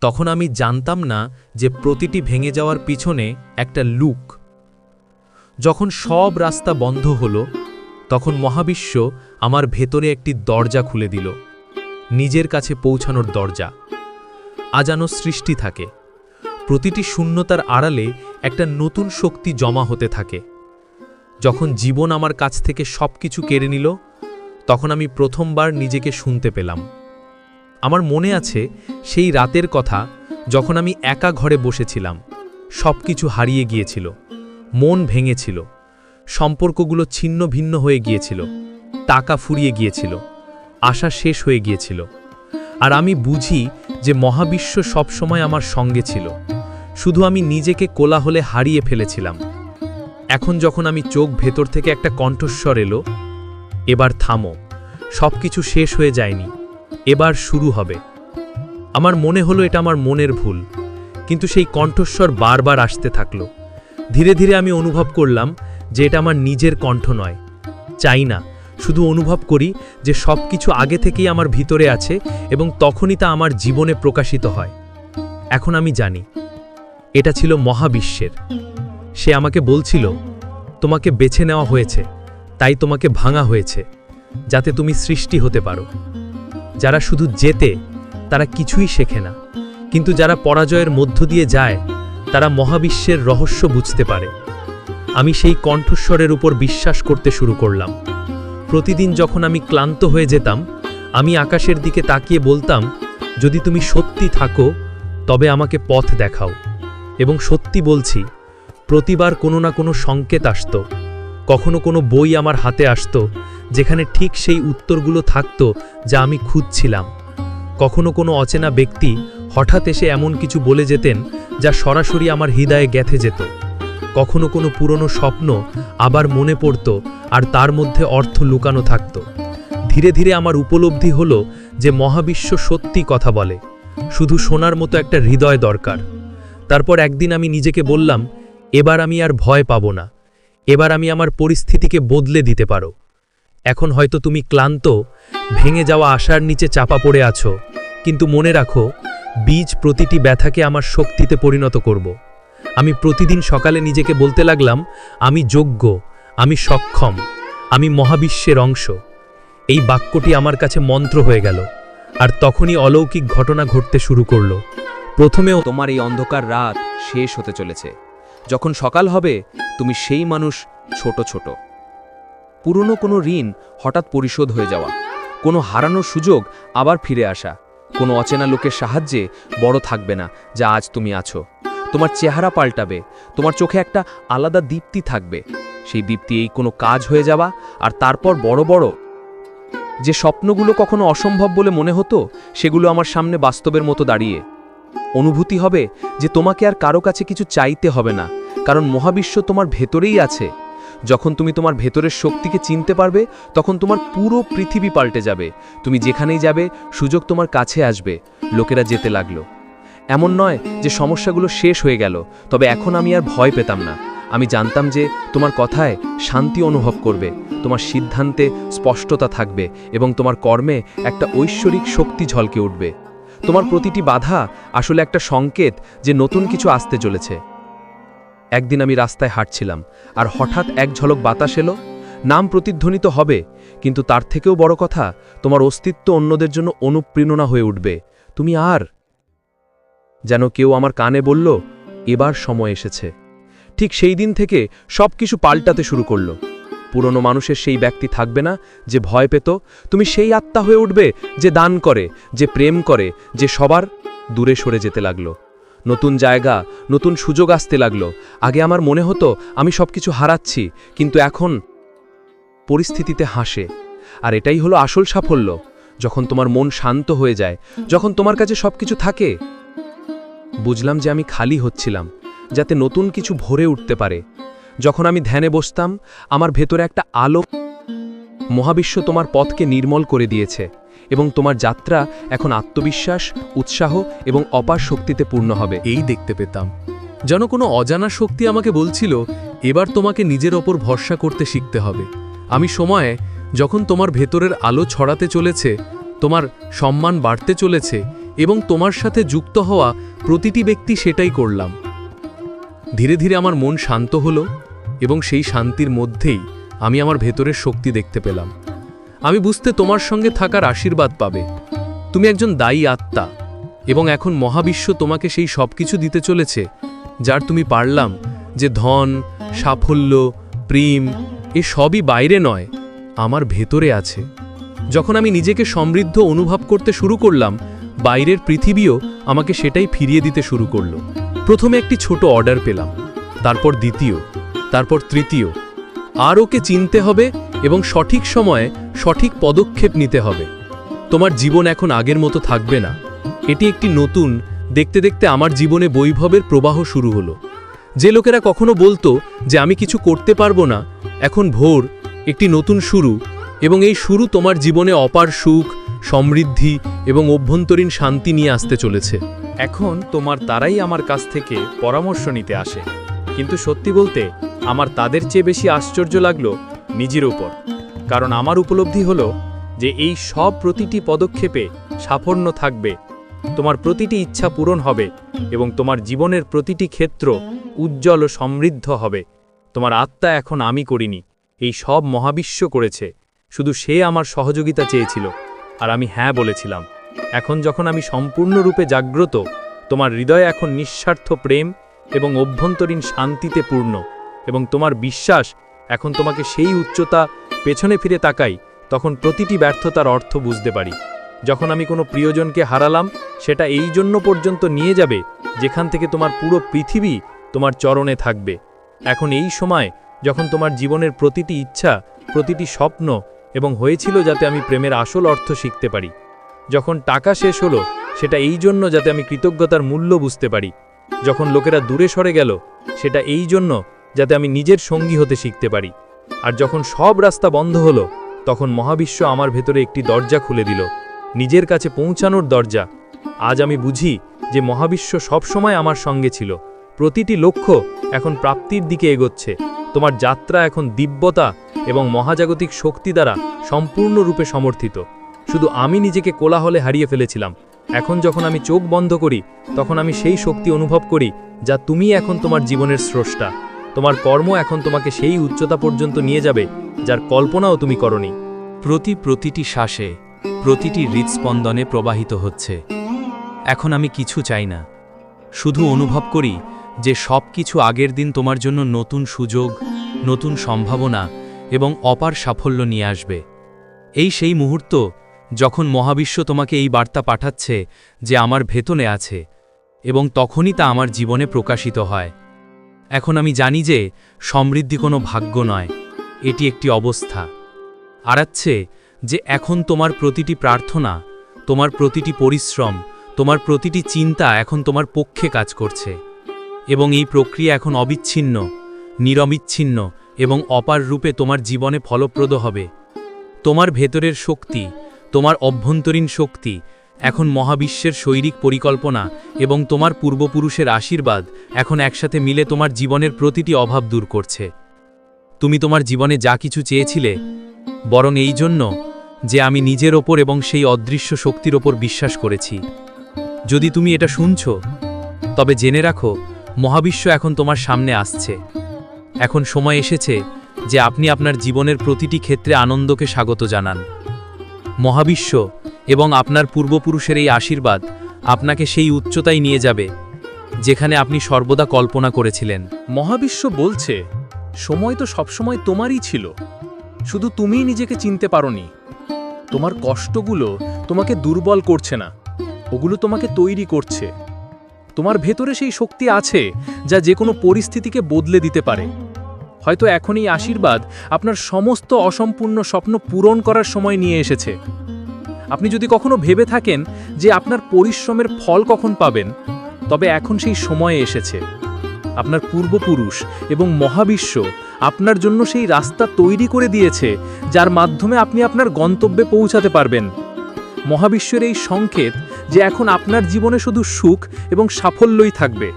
তখন আমি জানতাম না যে প্রতিটি ভেঙে যাওয়ার পিছনে একটা লুক। যখন সব রাস্তা বন্ধ হলো, তখন মহাবিশ্ব আমার ভেতরে একটি দরজা খুলে দিল, নিজের কাছে পৌঁছানোর দরজা। আজানো সৃষ্টি থাকে। প্রতিটি শূন্যতার আড়ালে একটা নতুন শক্তি জমা হতে থাকে। যখন জীবন আমার কাছ থেকে সব কিছু কেড়ে নিল, তখন আমি প্রথমবার নিজেকে শুনতে পেলাম। আমার মনে আছে সেই রাতের কথা যখন আমি একা ঘরে বসেছিলাম সব কিছু হারিয়ে গিয়েছিল, মন ভেঙেছিল, সম্পর্কগুলো ছিন্ন ভিন্ন হয়ে গিয়েছিল, টাকা ফুরিয়ে গিয়েছিল, আশা শেষ হয়ে গিয়েছিল। আর আমি বুঝি যে মহাবিশ্ব সবসময় আমার সঙ্গে ছিল, শুধু আমি নিজেকে কোলাহলে হারিয়ে ফেলেছিলাম। এখন যখন আমি চোখ ভেতর থেকে একটা কণ্ঠস্বর এলো, এবার থামো সব কিছু শেষ হয়ে যায়নি। এবার শুরু হবে। আমার মনে হলো এটা আমার মনের ভুল, কিন্তু সেই কণ্ঠস্বর বারবার আসতে থাকল। ধীরে ধীরে আমি অনুভব করলাম যে এটা আমার নিজের কণ্ঠ নয়। চাই না, শুধু অনুভব করি যে সব কিছু আগে থেকেই আমার ভিতরে আছে এবং তখনই তা আমার জীবনে প্রকাশিত হয়। এখন আমি জানি, এটা ছিল মহাবিশ্বের। সে আমাকে বলছিল, তোমাকে বেছে নেওয়া হয়েছে, তাই তোমাকে ভাঙা হয়েছে, যাতে তুমি সৃষ্টি হতে পারো। যারা শুধু যেতে তারা কিছুই শেখে না। কিন্তু যারা পরাজয়ের মধ্য দিয়ে যায়, তারা মহাবিশ্বের রহস্য বুঝতে পারে। আমি সেই কণ্ঠস্বরের উপর বিশ্বাস করতে শুরু করলাম। প্রতিদিন যখন আমি ক্লান্ত হয়ে যেতাম, আমি আকাশের দিকে তাকিয়ে বলতাম, যদি তুমি সত্যি থাকো, তবে আমাকে পথ দেখাও। এবং সত্যি বলছি, প্রতিবার কোনো না কোনো সংকেত আসত। কখনো কোনো বই আমার হাতে আসতো, যেখানে ঠিক সেই উত্তরগুলো থাকতো যা আমি খুঁজছিলাম। কখনো কোনো অচেনা ব্যক্তি হঠাৎ এসে এমন কিছু বলে যেতেন, যা সরাসরি আমার হৃদয়ে গেথে যেত। কখনো কোনো পুরনো স্বপ্ন আবার মনে পড়ত আর তার মধ্যে অর্থ লুকানো থাকত। ধীরে ধীরে আমার উপলব্ধি হলো যে মহাবিশ্ব সত্যি কথা বলে, শুধু শোনার মতো একটা হৃদয় দরকার। তারপর একদিন আমি নিজেকে বললাম, এবার আমি আর ভয় পাব না। এবার আমি আমার পরিস্থিতিকে বদলে দিতে পারো। এখন হয়তো তুমি ক্লান্ত, ভেঙে যাওয়া আশার নিচে চাপা পড়ে আছো, কিন্তু মনে রাখো, বীজ প্রতিটি ব্যথাকে আমার শক্তিতে পরিণত করব। আমি প্রতিদিন সকালে নিজেকে বলতে লাগলাম, আমি যোগ্য, আমি সক্ষম, আমি মহাবিশ্বের অংশ। এই বাক্যটি আমার কাছে মন্ত্র হয়ে গেল, আর তখনই অলৌকিক ঘটনা ঘটতে শুরু করল। প্রথমেও তোমার এই অন্ধকার রাত শেষ হতে চলেছে। যখন সকাল হবে, তুমি সেই মানুষ ছোট ছোট। পুরনো কোনো ঋণ হঠাৎ পরিশোধ হয়ে যাওয়া। কোনো হারানোর সুযোগ আবার ফিরে আসা। কোনো অচেনা লোকের সাহায্যে বড় থাকবে না যা আজ তুমি আছো। তোমার চেহারা পাল্টাবে, তোমার চোখে একটা আলাদা দীপ্তি থাকবে। সেই দীপ্তি এই কোনো কাজ হয়ে যাওয়া আর তারপর বড় বড়। যে স্বপ্নগুলো কখনো অসম্ভব বলে মনে হতো, সেগুলো আমার সামনে বাস্তবের মতো দাঁড়িয়ে। অনুভূতি হবে যে তোমাকে আর কারও কাছে কিছু চাইতে হবে না, কারণ মহাবিশ্ব তোমার ভেতরেই আছে। যখন তুমি তোমার ভেতরের শক্তিকে চিনতে পারবে, তখন তোমার পুরো পৃথিবী পাল্টে যাবে। তুমি যেখানেই যাবে, সুযোগ তোমার কাছে আসবে। লোকেরা যেতে লাগল। এমন নয় যে সমস্যাগুলো শেষ হয়ে গেল, তবে এখন আমি আর ভয় পেতাম না। আমি জানতাম যে তোমার কথায় শান্তি অনুভব করবে, তোমার সিদ্ধান্তে স্পষ্টতা থাকবে এবং তোমার কর্মে একটা ঐশ্বরিক শক্তি ঝলকে উঠবে। তোমার প্রতিটি বাধা আসলে একটা সংকেত যে নতুন কিছু আসতে চলেছে। একদিন আমি রাস্তায় হাঁটছিলাম, আর হঠাৎ এক ঝলক বাতাস এলো। নাম প্রতিধ্বনিত হবে, কিন্তু তার থেকেও বড় কথা, তোমার অস্তিত্ব অন্যদের জন্য অনুপ্রেরণা হয়ে উঠবে। তুমি আর? যেন কেউ আমার কানে বলল, এবার সময় এসেছে। ঠিক সেই দিন থেকে সব কিছু পাল্টাতে শুরু করল। পুরনো মানুষের সেই ব্যক্তি থাকবে না যে ভয় পেত। তুমি সেই আত্মা হয়ে উঠবে যে দান করে, যে প্রেম করে, যে সবার দূরে সরে যেতে লাগল। নতুন জায়গা, নতুন সুযোগ আসতে লাগল। আগে আমার মনে হতো, আমি সবকিছু হারাচ্ছি, কিন্তু এখন পরিস্থিতিতে হাসে। আর এটাই হলো আসল সাফল্য। যখন তোমার মন শান্ত হয়ে যায়, যখন তোমার কাছে সবকিছু থাকে, বুঝলাম যে আমি খালি হচ্ছিলাম, যাতে নতুন কিছু ভরে উঠতে পারে। যখন আমি ধ্যানে বসতাম, আমার ভেতরে একটা আলো মহাবিশ্ব তোমার পথকে নির্মল করে দিয়েছে এবং তোমার যাত্রা এখন আত্মবিশ্বাস, উৎসাহ এবং অপার শক্তিতে পূর্ণ হবে। এই দেখতে পেতাম। যেন কোনো অজানা শক্তি আমাকে বলছিল, এবার তোমাকে নিজের ওপর ভরসা করতে শিখতে হবে। আমি সময়ে যখন তোমার ভেতরের আলো ছড়াতে চলেছে, তোমার সম্মান বাড়তে চলেছে এবং তোমার সাথে যুক্ত হওয়া প্রতিটি ব্যক্তি সেটাই করলাম। ধীরে ধীরে আমার মন শান্ত হলো। এবং সেই শান্তির মধ্যেই আমি আমার ভেতরের শক্তি দেখতে পেলাম। আমি বুঝতে তোমার সঙ্গে থাকার আশীর্বাদ পাবে। তুমি একজন দায়ী আত্মা এবং এখন মহাবিশ্ব তোমাকে সেই সব কিছু দিতে চলেছে, যার তুমি পারলাম যে ধন, সাফল্য, প্রেম এ সবই বাইরে নয়, আমার ভেতরে আছে। যখন আমি নিজেকে সমৃদ্ধ অনুভব করতে শুরু করলাম, বাইরের পৃথিবীও আমাকে সেটাই ফিরিয়ে দিতে শুরু করল। প্রথমে একটি ছোট অর্ডার পেলাম, তারপর দ্বিতীয়। তারপর তৃতীয়, আর ওকে চিনতে হবে এবং সঠিক সময়ে সঠিক পদক্ষেপ নিতে হবে। তোমার জীবন এখন আগের মতো থাকবে না। এটি একটি নতুন, দেখতে দেখতে আমার জীবনে বৈভবের প্রবাহ শুরু হলো। যে লোকেরা কখনো বলতো যে আমি কিছু করতে পারব না, এখন ভোর, একটি নতুন শুরু এবং এই শুরু তোমার জীবনে অপার সুখ, সমৃদ্ধি এবং অভ্যন্তরীণ শান্তি নিয়ে আসতে চলেছে। এখন তোমার তারাই আমার কাছ থেকে পরামর্শ নিতে আসে। কিন্তু সত্যি বলতে আমার তাদের চেয়ে বেশি আশ্চর্য লাগল নিজের উপর। কারণ আমার উপলব্ধি হলো যে এই সব প্রতিটি পদক্ষেপে সাফল্য থাকবে। তোমার প্রতিটি ইচ্ছা পূরণ হবে এবং তোমার জীবনের প্রতিটি ক্ষেত্র উজ্জ্বল ও সমৃদ্ধ হবে। তোমার আত্মা এখন আমি করিনি, এই সব মহাবিশ্ব করেছে। শুধু সে আমার সহযোগিতা চেয়েছিল, আর আমি হ্যাঁ বলেছিলাম। এখন যখন আমি সম্পূর্ণরূপে জাগ্রত, তোমার হৃদয় এখন নিঃস্বার্থ প্রেম এবং অভ্যন্তরীণ শান্তিতে পূর্ণ। এবং তোমার বিশ্বাস এখন তোমাকে সেই উচ্চতা পেছনে ফিরে তাকাই, তখন প্রতিটি ব্যর্থতার অর্থ বুঝতে পারি। যখন আমি কোনো প্রিয়জনকে হারালাম, সেটা এই জন্য পর্যন্ত নিয়ে যাবে, যেখান থেকে তোমার পুরো পৃথিবী তোমার চরণে থাকবে। এখন এই সময়, যখন তোমার জীবনের প্রতিটি ইচ্ছা, প্রতিটি স্বপ্ন এবং হয়েছিল যাতে আমি প্রেমের আসল অর্থ শিখতে পারি। যখন টাকা শেষ হলো, সেটা এই জন্য যাতে আমি কৃতজ্ঞতার মূল্য বুঝতে পারি। যখন লোকেরা দূরে সরে গেল, সেটা এই জন্য যাতে আমি নিজের সঙ্গী হতে শিখতে পারি। আর যখন সব রাস্তা বন্ধ হলো, তখন মহাবিশ্ব আমার ভেতরে একটি দরজা খুলে দিল। নিজের কাছে পৌঁছানোর দরজা। আজ আমি বুঝি যে মহাবিশ্ব সবসময় আমার সঙ্গে ছিল। প্রতিটি লক্ষ্য এখন প্রাপ্তির দিকে এগোচ্ছে। তোমার যাত্রা এখন দিব্যতা এবং মহাজাগতিক শক্তি দ্বারা সম্পূর্ণরূপে সমর্থিত। শুধু আমি নিজেকে কোলাহলে হারিয়ে ফেলেছিলাম। এখন যখন আমি চোখ বন্ধ করি, তখন আমি সেই শক্তি অনুভব করি যা তুমি এখন তোমার জীবনের স্রষ্টা। তোমার কর্ম এখন তোমাকে সেই উচ্চতা পর্যন্ত নিয়ে যাবে, যার কল্পনাও তুমি করনি। প্রতি প্রতিটি শ্বাসে, প্রতিটি হৃদস্পন্দনে প্রবাহিত হচ্ছে। এখন আমি কিছু চাই না। শুধু অনুভব করি যে সব কিছু আগের দিন তোমার জন্য নতুন সুযোগ, নতুন সম্ভাবনা এবং অপার সাফল্য নিয়ে আসবে। এই সেই মুহূর্ত যখন মহাবিশ্ব তোমাকে এই বার্তা পাঠাচ্ছে যে আমার ভেতনে আছে এবং তখনই তা আমার জীবনে প্রকাশিত হয়। এখন আমি জানি যে সমৃদ্ধি কোনো ভাগ্য নয়, এটি একটি অবস্থা। আড়াচ্ছে যে এখন তোমার প্রতিটি প্রার্থনা, তোমার প্রতিটি পরিশ্রম, তোমার প্রতিটি চিন্তা এখন তোমার পক্ষে কাজ করছে। এবং এই প্রক্রিয়া এখন অবিচ্ছিন্ন, নিরবিচ্ছিন্ন এবং অপার রূপে তোমার জীবনে ফলপ্রদ হবে। তোমার ভেতরের শক্তি, তোমার অভ্যন্তরীণ শক্তি এখন মহাবিশ্বের শৈরিক পরিকল্পনা এবং তোমার পূর্বপুরুষের আশীর্বাদ এখন একসাথে মিলে তোমার জীবনের প্রতিটি অভাব দূর করছে। তুমি তোমার জীবনে যা কিছু চেয়েছিলে, বরং এই জন্য যে আমি নিজের ওপর এবং সেই অদৃশ্য শক্তির ওপর বিশ্বাস করেছি। যদি তুমি এটা শুনছ, তবে জেনে রাখো, মহাবিশ্ব এখন তোমার সামনে আসছে। এখন সময় এসেছে যে আপনি আপনার জীবনের প্রতিটি ক্ষেত্রে আনন্দকে স্বাগত জানান। মহাবিশ্ব এবং আপনার পূর্বপুরুষের এই আশীর্বাদ আপনাকে সেই উচ্চতায় নিয়ে যাবে, যেখানে আপনি সর্বদা কল্পনা করেছিলেন। মহাবিশ্ব বলছে, সময় তো সবসময় তোমারই ছিল। শুধু তুমিই নিজেকে চিনতে পারোনি। তোমার কষ্টগুলো তোমাকে দুর্বল করছে না, ওগুলো তোমাকে তৈরি করছে। তোমার ভেতরে সেই শক্তি আছে, যা যে কোনো পরিস্থিতিকে বদলে দিতে পারে। হয়তো এখন এই আশীর্বাদ আপনার সমস্ত অসম্পূর্ণ স্বপ্ন পূরণ করার সময় নিয়ে এসেছে। আপনি যদি কখনো ভেবে থাকেন যে আপনার পরিশ্রমের ফল কখন পাবেন, তবে এখন সেই সময়ে এসেছে। আপনার পূর্বপুরুষ এবং মহাবিশ্ব আপনার জন্য সেই রাস্তা তৈরি করে দিয়েছে, যার মাধ্যমে আপনি আপনার গন্তব্যে পৌঁছাতে পারবেন। মহাবিশ্বের এই সংকেত যে এখন আপনার জীবনে শুধু সুখ এবং সাফল্যই থাকবে।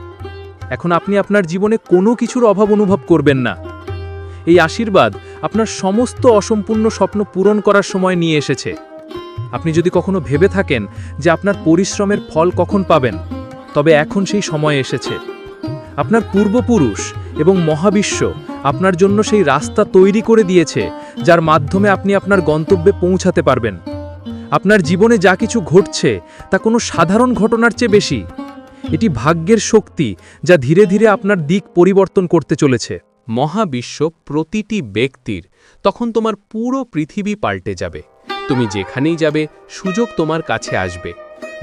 এখন আপনি আপনার জীবনে কোনো কিছুর অভাব অনুভব করবেন না। এই আশীর্বাদ আপনার সমস্ত অসম্পূর্ণ স্বপ্ন পূরণ করার সময় নিয়ে এসেছে। আপনি যদি কখনো ভেবে থাকেন যে আপনার পরিশ্রমের ফল কখন পাবেন, তবে এখন সেই সময় এসেছে। আপনার পূর্বপুরুষ এবং মহাবিশ্ব আপনার জন্য সেই রাস্তা তৈরি করে দিয়েছে, যার মাধ্যমে আপনি আপনার গন্তব্যে পৌঁছাতে পারবেন। আপনার জীবনে যা কিছু ঘটছে, তা কোনো সাধারণ ঘটনার চেয়ে বেশি। এটি ভাগ্যের শক্তি যা ধীরে ধীরে আপনার দিক পরিবর্তন করতে চলেছে। মহাবিশ্ব প্রতিটি ব্যক্তির, তখন তোমার পুরো পৃথিবী পাল্টে যাবে। তুমি যেখানেই যাবে, সুযোগ তোমার কাছে আসবে।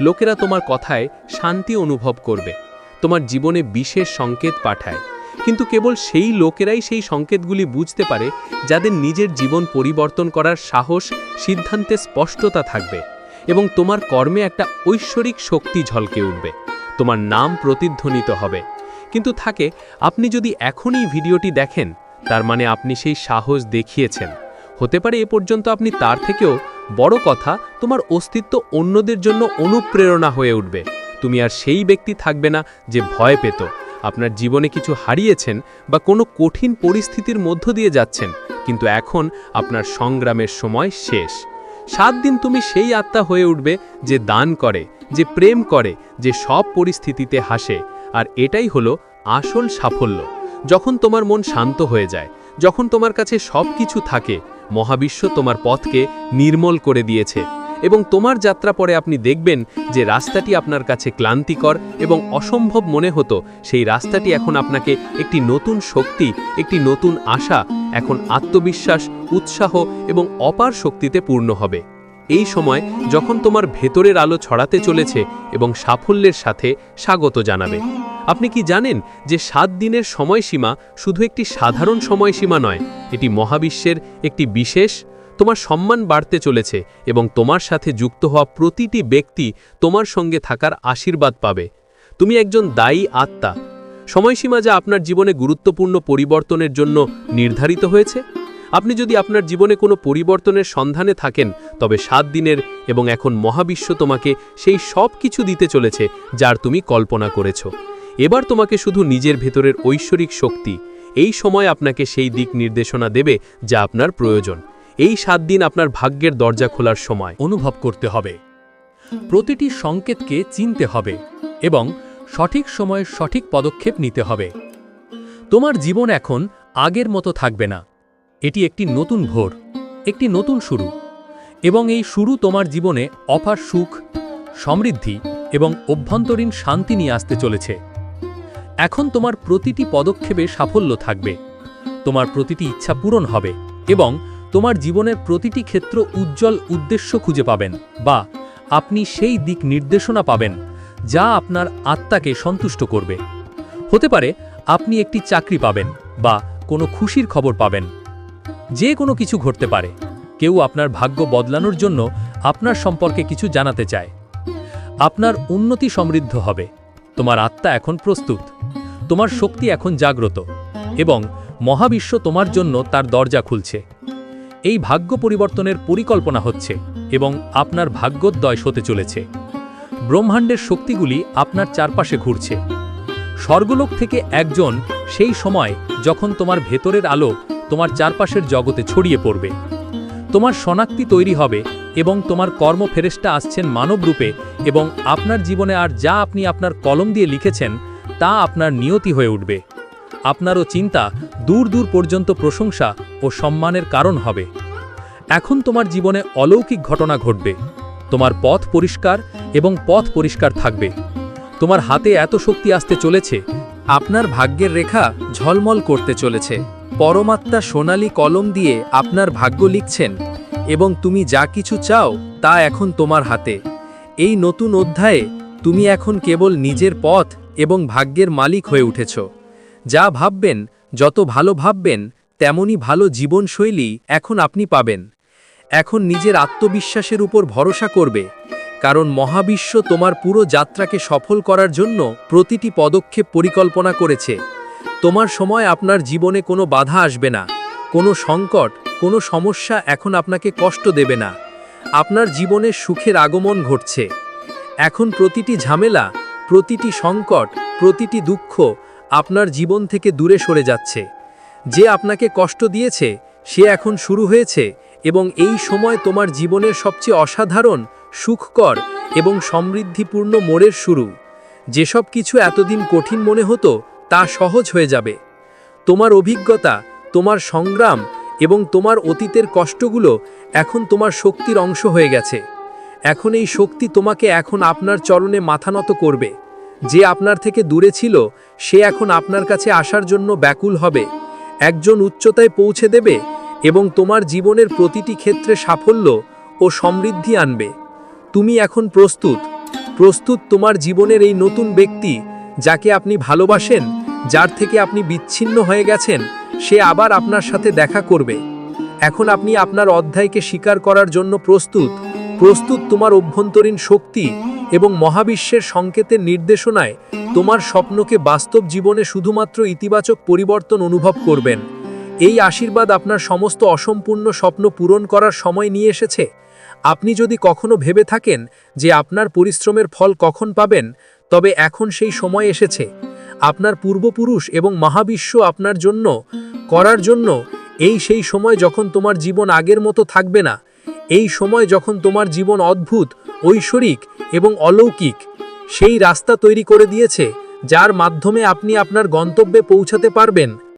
লোকেরা তোমার কথায় শান্তি অনুভব করবে। তোমার জীবনে বিশেষ সংকেত পাঠায়। কিন্তু কেবল সেই লোকেরাই সেই সংকেতগুলি বুঝতে পারে, যাদের নিজের জীবন পরিবর্তন করার সাহস, সিদ্ধান্তে স্পষ্টতা থাকবে এবং তোমার কর্মে একটা ঐশ্বরিক শক্তি ঝলকে উঠবে। তোমার নাম প্রতিধ্বনিত হবে। কিন্তু থাকে, আপনি যদি এখনই ভিডিওটি দেখেন, তার মানে আপনি সেই সাহস দেখিয়েছেন। হতে পারে এ পর্যন্ত আপনি তার থেকেও বড় কথা, তোমার অস্তিত্ব অন্যদের জন্য অনুপ্রেরণা হয়ে উঠবে। তুমি আর সেই ব্যক্তি থাকবে না যে ভয় পেত। আপনার জীবনে কিছু হারিয়েছেন বা কোনো কঠিন পরিস্থিতির মধ্য দিয়ে যাচ্ছেন, কিন্তু এখন আপনার সংগ্রামের সময় শেষ। সাত দিন তুমি সেই আত্মা হয়ে উঠবে যে দান করে, যে প্রেম করে, যে সব পরিস্থিতিতে হাসে। আর এটাই হলো আসল সাফল্য। যখন তোমার মন শান্ত হয়ে যায়, যখন তোমার কাছে সব কিছু থাকে মহাবিশ্ব তোমার পথকে নির্মল করে দিয়েছে এবং তোমার যাত্রা পরে আপনি দেখবেন যে রাস্তাটি আপনার কাছে ক্লান্তিকর এবং অসম্ভব মনে হতো। সেই রাস্তাটি এখন আপনাকে একটি নতুন শক্তি, একটি নতুন আশা, এখন আত্মবিশ্বাস, উৎসাহ এবং অপার শক্তিতে পূর্ণ হবে। এই সময় যখন তোমার ভেতরের আলো ছড়াতে চলেছে এবং সাফল্যের সাথে স্বাগত জানাবে। আপনি কি জানেন যে সাত দিনের সময়সীমা শুধু একটি সাধারণ সময়সীমা নয়, এটি মহাবিশ্বের একটি বিশেষ, তোমার সম্মান বাড়তে চলেছে এবং তোমার সাথে যুক্ত হওয়া প্রতিটি ব্যক্তি তোমার সঙ্গে থাকার আশীর্বাদ পাবে। তুমি একজন দায়ী আত্মা। সময়সীমা যা আপনার জীবনে গুরুত্বপূর্ণ পরিবর্তনের জন্য নির্ধারিত হয়েছে। আপনি যদি আপনার জীবনে কোনো পরিবর্তনের সন্ধানে থাকেন, তবে সাত দিনের এবং এখন মহাবিশ্ব তোমাকে সেই সব কিছু দিতে চলেছে, যার তুমি কল্পনা করেছ। এবার তোমাকে শুধু নিজের ভেতরের ঐশ্বরিক শক্তি। এই সময় আপনাকে সেই দিক নির্দেশনা দেবে যা আপনার প্রয়োজন। এই সাত দিন আপনার ভাগ্যের দরজা খোলার সময়। অনুভব করতে হবে। প্রতিটি সংকেতকে চিনতে হবে এবং সঠিক সময়ে সঠিক পদক্ষেপ নিতে হবে। তোমার জীবন এখন আগের মতো থাকবে না। এটি একটি নতুন ভোর, একটি নতুন শুরু এবং এই শুরু তোমার জীবনে অপার সুখ, সমৃদ্ধি এবং অভ্যন্তরীণ শান্তি নিয়ে আসতে চলেছে। এখন তোমার প্রতিটি পদক্ষেপে সাফল্য থাকবে। তোমার প্রতিটি ইচ্ছা পূরণ হবে এবং তোমার জীবনের প্রতিটি ক্ষেত্র উজ্জ্বল উদ্দেশ্য খুঁজে পাবেন বা আপনি সেই দিক নির্দেশনা পাবেন যা আপনার আত্মাকে সন্তুষ্ট করবে। হতে পারে আপনি একটি চাকরি পাবেন বা কোনো খুশির খবর পাবেন। যে কোনো কিছু ঘটতে পারে। কেউ আপনার ভাগ্য বদলানোর জন্য আপনার সম্পর্কে কিছু জানাতে চায়। আপনার উন্নতি সমৃদ্ধ হবে। তোমার আত্মা এখন প্রস্তুত। তোমার শক্তি এখন জাগ্রত এবং মহাবিশ্ব তোমার জন্য তার দরজা খুলছে। এই ভাগ্য পরিবর্তনের পরিকল্পনা হচ্ছে এবং আপনার ভাগ্যোদয় হতে চলেছে। ব্রহ্মাণ্ডের শক্তিগুলি আপনার চারপাশে ঘুরছে। স্বর্গলোক থেকে একজন সেই সময় যখন তোমার ভেতরের আলো তোমার চারপাশের জগতে ছড়িয়ে পড়বে। তোমার শনাক্তি তৈরি হবে এবং তোমার কর্মফেরেস্টা আসছেন মানব রূপে এবং আপনার জীবনে আর যা আপনি আপনার কলম দিয়ে লিখেছেন, তা আপনার নিয়তি হয়ে উঠবে। আপনারও চিন্তা দূর দূর পর্যন্ত প্রশংসা ও সম্মানের কারণ হবে। এখন তোমার জীবনে অলৌকিক ঘটনা ঘটবে। তোমার পথ পরিষ্কার এবং পথ পরিষ্কার থাকবে। তোমার হাতে এত শক্তি আসতে চলেছে, আপনার ভাগ্যের রেখা ঝলমল করতে চলেছে। পরমাত্মা সোনালি কলম দিয়ে আপনার ভাগ্য লিখছেন এবং তুমি যা কিছু চাও তা এখন তোমার হাতে। এই নতুন অধ্যায়ে তুমি এখন কেবল নিজের পথ এবং ভাগ্যের মালিক হয়ে উঠেছ। যা ভাববেন, যত ভালো ভাববেন তেমনই ভালো জীবনশৈলী এখন আপনি পাবেন। এখন নিজের আত্মবিশ্বাসের উপর ভরসা করবে, কারণ মহাবিশ্ব তোমার পুরো যাত্রাকে সফল করার জন্য প্রতিটি পদক্ষেপ পরিকল্পনা করেছে। তোমার সময় আপনার জীবনে কোনো বাধা আসবে না, কোনো সংকট কোনো সমস্যা এখন আপনাকে কষ্ট দেবে না। আপনার জীবনে সুখের আগমন ঘটছে। এখন প্রতিটি ঝামেলা, প্রতিটি সংকট, প্রতিটি দুঃখ আপনার জীবন থেকে দূরে সরে যাচ্ছে। যে আপনাকে কষ্ট দিয়েছে, সে এখন শুরু হয়েছে এবং এই সময় তোমার জীবনের সবচেয়ে অসাধারণ, সুখকর এবং সমৃদ্ধিপূর্ণ মোড়ের শুরু। যেসব কিছু এতদিন কঠিন মনে হতো, তা সহজ হয়ে যাবে। তোমার অভিজ্ঞতা, তোমার সংগ্রাম এবং তোমার অতীতের কষ্টগুলো এখন তোমার শক্তির অংশ হয়ে গেছে। এখন এই শক্তি তোমাকে এখন আপনার চরণে মাথা নত করবে। যে আপনার থেকে দূরে ছিল, সে এখন আপনার কাছে আসার জন্য ব্যাকুল হবে। একজন উচ্চতায় পৌঁছে দেবে এবং তোমার জীবনের প্রতিটি ক্ষেত্রে সাফল্য ও সমৃদ্ধি আনবে। তুমি এখন প্রস্তুত। প্রস্তুত তোমার জীবনের এই নতুন ব্যক্তি যাকে আপনি ভালোবাসেন যার থেকে আপনি বিচ্ছিন্ন হয়ে গেছেন, সে আবার আপনার সাথে দেখা করবে। এখন আপনি আপনার অধ্যায়কে স্বীকার করার জন্য প্রস্তুত। প্রস্তুত তোমার অভ্যন্তরীণ শক্তি এবং মহাবিশ্বের সংকেতের নির্দেশনায় তোমার স্বপ্নকে বাস্তব জীবনে শুধুমাত্র ইতিবাচক পরিবর্তন অনুভব করবেন। এই আশীর্বাদ আপনার সমস্ত অসম্পূর্ণ স্বপ্ন পূরণ করার সময় নিয়ে এসেছে। আপনি যদি কখনো ভেবে থাকেন যে আপনার পরিশ্রমের ফল কখন পাবেন, তবে এখন সেই সময় এসেছে। আপনার পূর্বপুরুষ এবং মহাবিশ্ব আপনার জন্য, করার জন্য, এই সেই সময় যখন তোমার জীবন আগের মতো থাকবে না, এই সময় যখন তোমার জীবন অদ্ভুত, ঐশ্বরিক এবং অলৌকিক, সেই রাস্তা তৈরি করে দিয়েছে, যার মাধ্যমে আপনি আপনার গন্তব্যে পৌঁছাতে পারবেন।